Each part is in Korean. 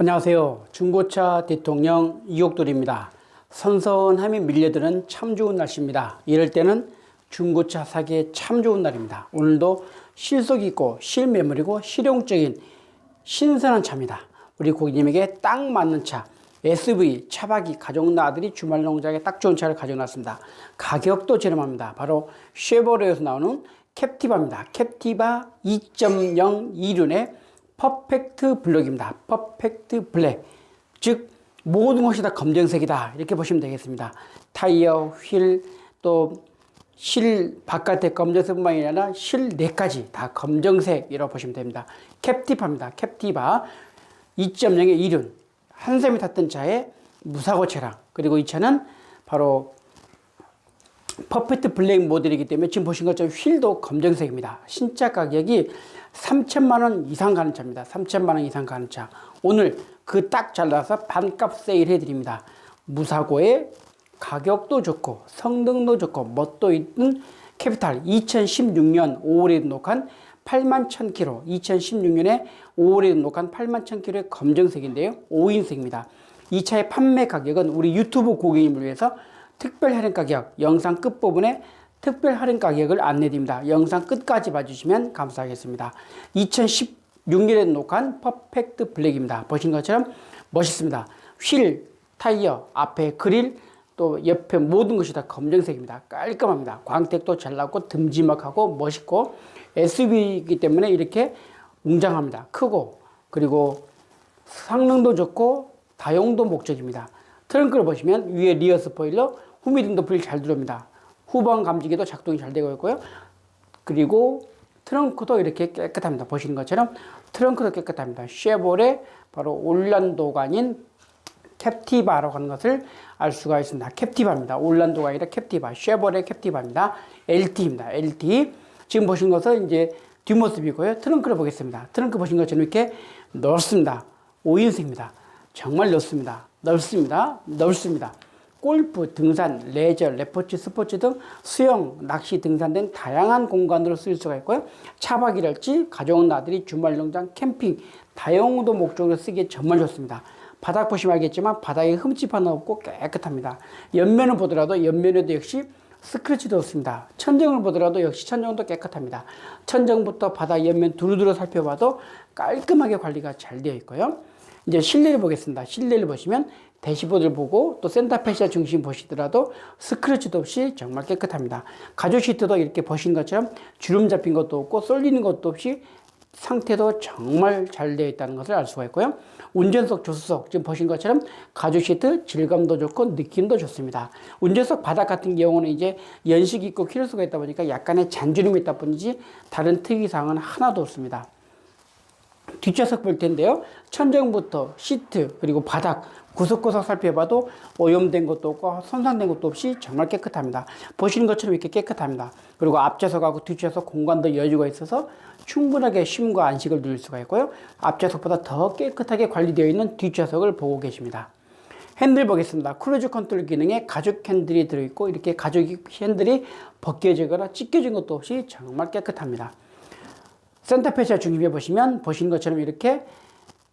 안녕하세요. 중고차 대통령 이옥돌입니다. 선선함이 밀려드는 참 좋은 날씨입니다. 이럴 때는 중고차 사기에 참 좋은 날입니다. 오늘도 실속 있고 실매물이고 실용적인 신선한 차입니다. 우리 고객님에게 딱 맞는 차. SV 차박이 가족 나들이 주말 농장에 딱 좋은 차를 가져놨습니다. 가격도 저렴합니다. 바로 쉐보레에서 나오는 캡티바입니다. 캡티바 2.0 이륜의 퍼펙트 블랙입니다. 퍼펙트 블랙. 즉 모든 것이 다 검정색이다. 이렇게 보시면 되겠습니다. 타이어, 휠, 또 실 바깥에 검정색뿐만 아니라 실 내까지 다 검정색이라고 보시면 됩니다. 캡티바입니다. 캡티바 2.0의 이륜 한 샘이 탔던 차의 무사고 차량 그리고 이 차는 바로 퍼펙트 블랙 모델이기 때문에 지금 보신 것처럼 휠도 검정색입니다. 신차 가격이 3천만 원 이상 가는 차입니다. 3천만 원 이상 가는 차. 오늘 그 딱 잘라서 반값 세일 해 드립니다. 무사고에 가격도 좋고 성능도 좋고 멋도 있는 캐피탈 2016년 5월에 등록한 8만 1000km 2016년에 5월에 등록한 8만 1000km의 검정색인데요 5인색입니다 이 차의 판매 가격은 우리 유튜브 고객님을 위해서 특별 할인 가격 영상 끝부분에 특별 할인 가격을 안내드립니다 영상 끝까지 봐주시면 감사하겠습니다 2016년에 등록한 퍼펙트 블랙입니다 보신 것처럼 멋있습니다 휠 타이어 앞에 그릴 또 옆에 모든 것이 다 검정색입니다. 깔끔합니다. 광택도 잘 나고 듬지막하고 멋있고 SUV이기 때문에 이렇게 웅장합니다. 크고 그리고 성능도 좋고 다용도 목적입니다. 트렁크를 보시면 위에 리어 스포일러, 후미등도 불이 잘 들어옵니다. 후방 감지기도 작동이 잘 되고 있고요. 그리고 트렁크도 이렇게 깨끗합니다. 보시는 것처럼 트렁크도 깨끗합니다. 쉐보레 바로 올란도가 아닌 캡티바라고 하는 것을 알 수가 있습니다. 캡티바입니다. 올란도가 아니라 캡티바, 쉐보레 캡티바입니다. LT입니다. LT. 지금 보신 것은 이제 뒷모습이고요. 트렁크를 보겠습니다. 트렁크 보신 것처럼 이렇게 넓습니다. 5인승입니다. 정말 넓습니다. 넓습니다. 넓습니다. 골프, 등산, 레저, 레포츠, 스포츠 등 수영, 낚시, 등산 등 다양한 공간으로 쓸 수가 있고요. 차박이랄지 가족 나들이 주말 농장, 캠핑, 다용도 목적으로 쓰기에 정말 좋습니다. 바닥 보시면 알겠지만 바닥에 흠집 하나 없고 깨끗합니다. 옆면을 보더라도 옆면에도 역시 스크래치도 없습니다. 천정을 보더라도 역시 천정도 깨끗합니다. 천정부터 바닥 옆면 두루두루 살펴봐도 깔끔하게 관리가 잘 되어 있고요. 이제 실내를 보겠습니다. 실내를 보시면 대시보드를 보고 또 센터페시아 중심 보시더라도 스크래치도 없이 정말 깨끗합니다. 가죽 시트도 이렇게 보신 것처럼 주름 잡힌 것도 없고 쏠리는 것도 없이 상태도 정말 잘 되어 있다는 것을 알 수가 있고요. 운전석, 조수석 지금 보신 것처럼 가죽 시트 질감도 좋고 느낌도 좋습니다. 운전석 바닥 같은 경우는 이제 연식 있고 키로수가 있다 보니까 약간의 잔주름이 있다 뿐이지 다른 특이사항은 하나도 없습니다. 뒷좌석 볼 텐데요. 천정부터 시트 그리고 바닥 구석구석 살펴봐도 오염된 것도 없고 손상된 것도 없이 정말 깨끗합니다. 보시는 것처럼 이렇게 깨끗합니다. 그리고 앞좌석하고 뒷좌석 공간도 여유가 있어서 충분하게 쉼과 안식을 누릴 수가 있고요. 앞좌석보다 더 깨끗하게 관리되어 있는 뒷좌석을 보고 계십니다. 핸들 보겠습니다. 크루즈 컨트롤 기능에 가죽 핸들이 들어있고 이렇게 가죽 핸들이 벗겨지거나 찢겨진 것도 없이 정말 깨끗합니다. 센터 페시아 중립에 보시면 보시는 것처럼 이렇게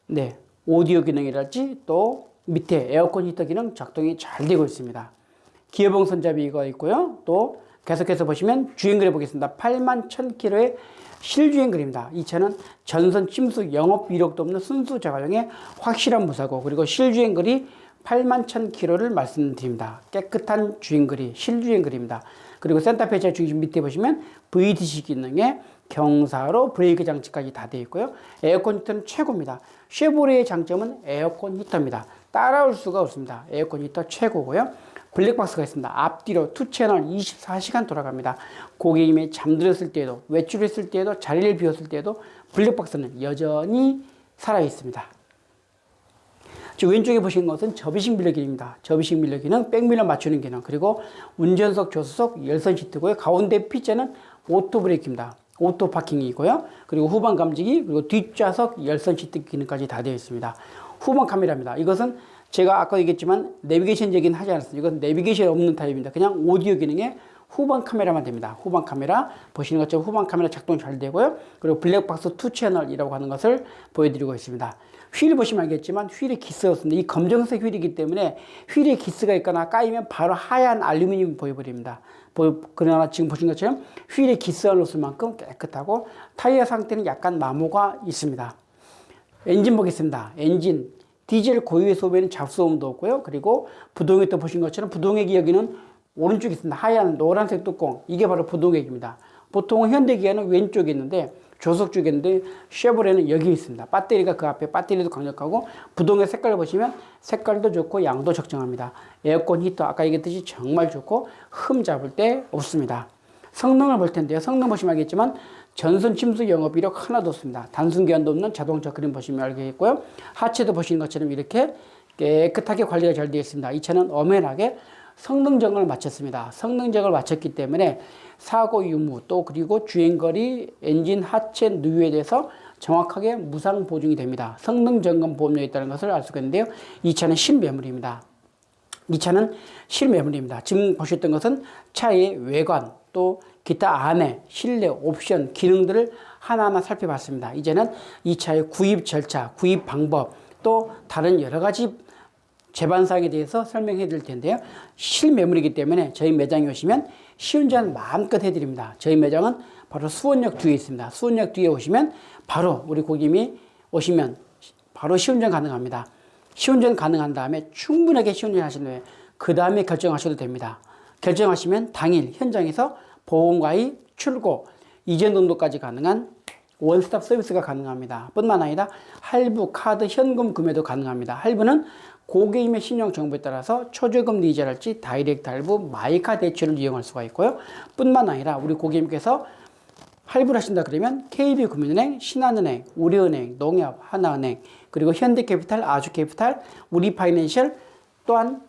네 오디오 기능이랄지 또 밑에 에어컨 히터 기능 작동이 잘 되고 있습니다. 기어봉 손잡이가 있고요. 또 계속해서 보시면 주행거리 보겠습니다. 8만 1000km의 실주행거리입니다. 이 차는 전선 침수 영업 이력도 없는 순수 자가용의 확실한 무사고 그리고 실주행 거리 8만 1000km를 말씀드립니다. 깨끗한 주행 거리, 실주행 거리입니다. 그리고 센터페시아 중심 밑에 보시면 VDC 기능에 경사로 브레이크 장치까지 다 되어 있고요. 에어컨 히터는 최고입니다. 쉐보레의 장점은 에어컨 히터입니다. 따라올 수가 없습니다. 에어컨 히터 최고고요. 블랙박스가 있습니다. 앞뒤로 투 채널 24시간 돌아갑니다. 고객님이 잠들었을 때에도 외출했을 때에도 자리를 비웠을 때에도 블랙박스는 여전히 살아 있습니다. 지금 왼쪽에 보시는 것은 접이식 밀려기입니다. 접이식 밀려기는 백밀러 맞추는 기능 그리고 운전석, 조수석, 열선 시트고요. 가운데 피자는 오토 브레이크입니다. 오토 파킹이고요. 그리고 후방 감지기 그리고 뒷좌석 열선 시트 기능까지 다 되어 있습니다. 후방 카메라입니다. 이것은 제가 아까 얘기했지만 내비게이션적인 하지 않습니다. 이건 내비게이션 없는 타입입니다. 그냥 오디오 기능에 후방 카메라만 됩니다. 후방 카메라 보시는 것처럼 후방 카메라 작동 잘 되고요. 그리고 블랙박스 2 채널이라고 하는 것을 보여드리고 있습니다. 휠 보시면 알겠지만 휠에 기스가 없습니다. 이 검정색 휠이기 때문에 휠에 기스가 있거나 까이면 바로 하얀 알루미늄이 보여버립니다. 보- 그러나 지금 보신 것처럼 휠에 기스가 없을 만큼 깨끗하고 타이어 상태는 약간 마모가 있습니다. 엔진 보겠습니다. 엔진 디젤 고유의 소비에는 잡소음도 없고요. 그리고 부동액 도 보신 것처럼 부동액이 여기는 오른쪽에 있습니다. 하얀 노란색 뚜껑 이게 바로 부동액입니다. 보통은 현대기아는 왼쪽에 있는데 조석 쪽에 있는데 쉐보레는 여기 있습니다. 배터리가 그 앞에 배터리도 강력하고 부동액 색깔 보시면 색깔도 좋고 양도 적정합니다. 에어컨 히터 아까 얘기했듯이 정말 좋고 흠 잡을 때 없습니다. 성능을 볼 텐데요. 성능 보시면 알겠지만 전선 침수 영업 이력 하나도 없습니다. 단순 교환도 없는 자동차 그림 보시면 알겠고요. 하체도 보시는 것처럼 이렇게 깨끗하게 관리가 잘 되어 있습니다. 이 차는 엄연하게 성능 점검을 마쳤습니다. 성능 점검을 마쳤기 때문에 사고 유무 또 그리고 주행거리, 엔진 하체 누유에 대해서 정확하게 무상 보증이 됩니다. 성능 점검 보험료가 있다는 것을 알 수가 있는데요. 이 차는 신매물입니다. 이 차는 실매물입니다. 지금 보셨던 것은 차의 외관 또 기타 안에 실내 옵션 기능들을 하나하나 살펴봤습니다. 이제는 이 차의 구입 절차, 구입 방법 또 다른 여러 가지 재반사항에 대해서 설명해 드릴 텐데요. 실매물이기 때문에 저희 매장에 오시면 시운전 마음껏 해드립니다. 저희 매장은 바로 수원역 뒤에 있습니다. 수원역 뒤에 오시면 바로 우리 고객님이 오시면 바로 시운전 가능합니다. 시운전 가능한 다음에 충분하게 시운전 하신 후에 그 다음에 결정하셔도 됩니다. 결정하시면 당일 현장에서 보험가입, 출고, 이전 등록까지 가능한 원스톱 서비스가 가능합니다. 뿐만 아니라 할부, 카드, 현금 구매도 가능합니다. 할부는 고객님의 신용 정보에 따라서 초저금 이자랄지 다이렉트 할부, 마이카 대출을 이용할 수가 있고요. 뿐만 아니라 우리 고객님께서 할부를 하신다 그러면 KB금융은행, 신한은행, 우리은행, 농협, 하나은행, 그리고 현대캐피탈, 아주캐피탈, 우리파이낸셜 또한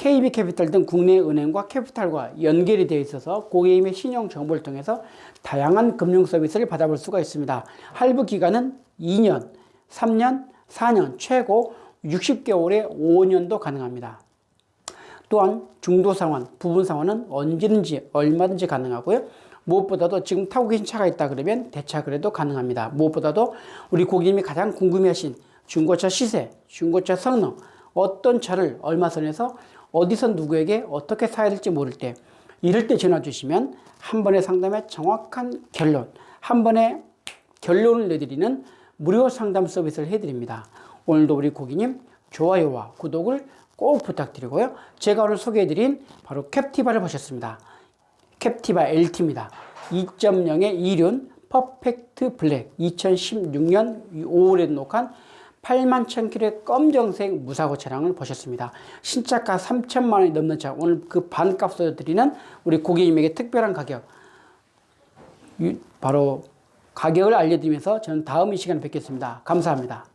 KB캐피탈 등 국내 은행과 캐피탈과 연결이 되어 있어서 고객님의 신용 정보를 통해서 다양한 금융 서비스를 받아볼 수가 있습니다. 할부 기간은 2년, 3년, 4년, 최고 60개월에 5년도 가능합니다. 또한 중도 상환, 부분 상환은 언제든지 얼마든지 가능하고요. 무엇보다도 지금 타고 계신 차가 있다 그러면 대차 거래도 가능합니다. 무엇보다도 우리 고객님이 가장 궁금해하신 중고차 시세, 중고차 성능, 어떤 차를 얼마 선에서 어디서 누구에게 어떻게 사야 될지 모를 때 이럴 때 전화 주시면 한 번의 상담에 정확한 결론, 한 번에 결론을 내드리는 무료 상담 서비스를 해드립니다. 오늘도 우리 고객님 좋아요와 구독을 꼭 부탁드리고요. 제가 오늘 소개해드린 바로 캡티바를 보셨습니다. 캡티바 LT입니다. 2.0의 이륜 퍼펙트 블랙 2016년 5월에 녹한 8만 1000km의 검정색 무사고 차량을 보셨습니다. 신차가 3천만 원이 넘는 차 오늘 그 반값으로 드리는 우리 고객님에게 특별한 가격 유- 바로 가격을 알려드리면서 저는 다음 이 시간에 뵙겠습니다. 감사합니다.